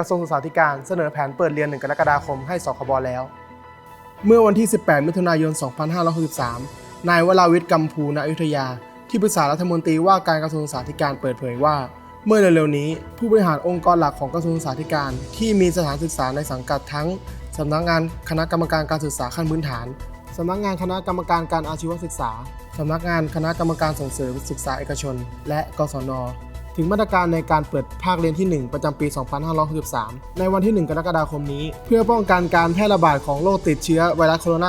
ระทรวงศึกษาธิการเสนอแผนเปิดเรียน 1 กรกฎาคมให้สคบแล้ว เมื่อวันที่ 18 มิถุนายน 2563 นายวราวิทย์กัมพูณอยุธยา ที่ปรึกษารัฐมนตรีว่าการกระทรวงศึกษาธิการเปิดเผยว่า เมื่อเร็วๆนี้ ผู้บริหารองค์กรหลักของกระทรวงศึกษาธิการ ที่มีสถานศึกษาในสังกัดทั้งสำนักงานคณะกรรมการการศึกษาขั้นพื้นฐานสำนักงานคณะกรรมการการอาชีวศึกษา สำนักงานคณะกรรมการส่งเสริมศึกษาเอกชน และกศน ถึงมาตรการในการเปิดภาคเรียนที่ 1 ประจำปี 2563 ในวันที่ 1 กรกฎาคมนี้ เพื่อป้องกันการแพร่ระบาดของโรคติดเชื้อไวรัสโคโรน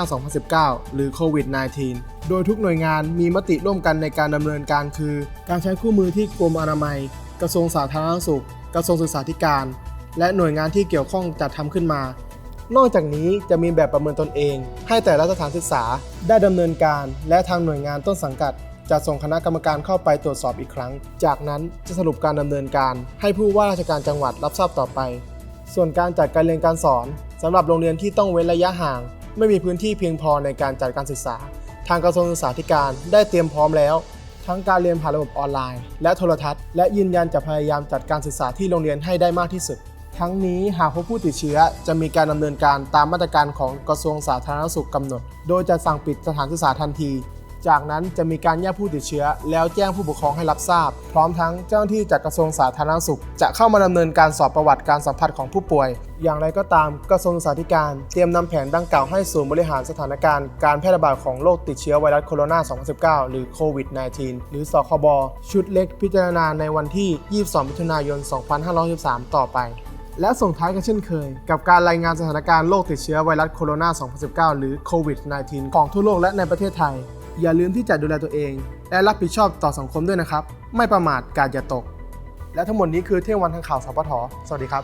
า 2019 หรือโควิด -19 โดยทุกหน่วยงานมีมติร่วมกันในการดำเนินการคือ การใช้คู่มือที่กรมอนามัย กระทรวงสาธารณสุข กระทรวงศึกษาธิการ และหน่วยงานที่เกี่ยวข้องจัดทำขึ้นมา นอกจากนี้จะมีแบบประเมินตนเอง ให้แต่ละสถานศึกษาได้ดำเนินการ และทางหน่วยงานต้นสังกัด จะส่งคณะกรรมการเข้าไปตรวจสอบอีกครั้ง จากนั้นจะสรุปการดำเนินการ ให้ผู้ว่าราชการจังหวัดรับทราบต่อไป ส่วนการจัดการเรียนการสอนสำหรับโรงเรียนที่ต้องเว้นระยะห่าง ไม่มีพื้นที่เพียงพอในการจัดการศึกษา ทางกระทรวงศึกษาธิการได้เตรียมพร้อมแล้ว ทั้งการเรียนผ่านระบบออนไลน์ และโทรทัศน์ และยืนยันจะพยายามจัดการศึกษาที่โรงเรียนให้ได้มากที่สุด ทั้งนี้หากพบผู้ติดเชื้อจะมีการดำเนินการตามมาตรการของกระทรวงสาธารณสุขกำหนด โดยจะสั่งปิดสถานศึกษาทันที จากนั้นจะมีการแยกผู้ติดเชื้อ แล้วแจ้งผู้ปกครองให้รับทราบ พร้อมทั้งเจ้าหน้าที่จากกระทรวงสาธารณสุข จะเข้ามาดำเนินการสอบประวัติการสัมผัสของผู้ป่วย อย่างไรก็ตามกระทรวงศึกษาธิการเตรียมนำแผนดังกล่าวให้ศูนย์บริหารสถานการณ์การแพร่ระบาดของโรคติดเชื้อไวรัสโคโรนา 2019 หรือโควิด -19 หรือสคบชุดเล็กพิจารณาในวันที่ 22 มิถุนายน 2563 ต่อไปและส่งท้ายกันเช่นเคย กับการรายงานสถานการณ์โรคติดเชื้อไวรัสโคโรนา 2019 หรือโควิด -19 ของทั่วโลกและในประเทศไทย อย่าลืมที่จะดูแลตัวเอง และรับผิดชอบต่อสังคมด้วยนะครับ ไม่ประมาทกาดอย่าตก และทั้งหมดนี้คือเที่ยงวันทางข่าวสปทสวัสดีครับ